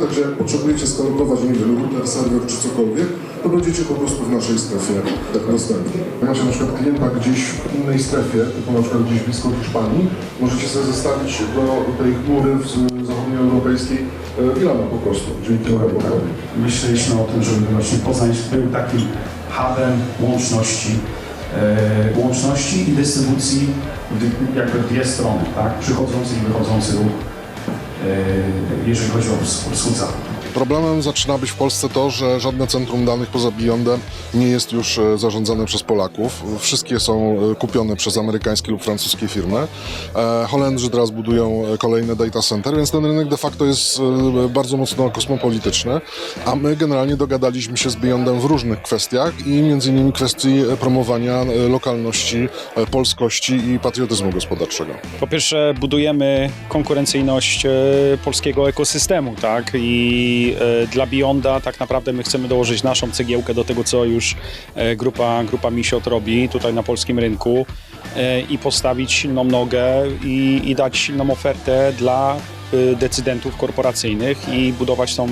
także jak potrzebujecie skalokować, nie wiem, router, serwer czy cokolwiek, to będziecie po prostu w naszej strefie dostępni. Jak macie na przykład klienta gdzieś w innej strefie, typu na przykład gdzieś blisko Hiszpanii, możecie sobie zestawić do tej chmury w zachodnioeuropejskiej e, Ilana po prostu, dzięki kilometrowi. Myśleliśmy o tym, żeby właśnie Poznań był takim hubem łączności, e, łączności i dystrybucji w, jakby w dwie strony, tak? Przychodzący i wychodzący ruch, jeżeli chodzi o wschód-zachód. Problemem zaczyna być w Polsce to, że żadne centrum danych poza Beyondem nie jest już e, zarządzane przez Polaków. Wszystkie są e, kupione przez amerykańskie lub francuskie firmy. E, Holendrzy teraz budują kolejne data center, więc ten rynek de facto jest bardzo mocno kosmopolityczny, a my generalnie dogadaliśmy się z Beyondem w różnych kwestiach i między innymi kwestii promowania lokalności, polskości i patriotyzmu gospodarczego. Po pierwsze, budujemy konkurencyjność polskiego ekosystemu, tak? I e, dla Beyonda tak naprawdę my chcemy dołożyć naszą cegiełkę do tego, co już e, grupa, grupa Misiot robi tutaj na polskim rynku e, i postawić silną nogę i, i dać silną ofertę dla decydentów korporacyjnych i budować tą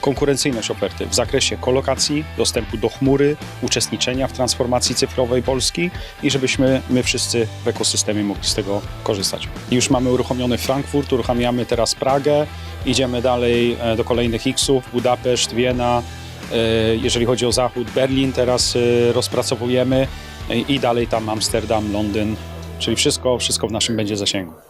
konkurencyjność oferty w zakresie kolokacji, dostępu do chmury, uczestniczenia w transformacji cyfrowej Polski i żebyśmy my wszyscy w ekosystemie mogli z tego korzystać. Już mamy uruchomiony Frankfurt, uruchamiamy teraz Pragę, idziemy dalej e, do kolejnych X-ów, Budapeszt, Wiena, e, jeżeli chodzi o zachód, Berlin teraz e, rozpracowujemy. I dalej tam Amsterdam, Londyn, czyli wszystko, wszystko w naszym będzie zasięgu.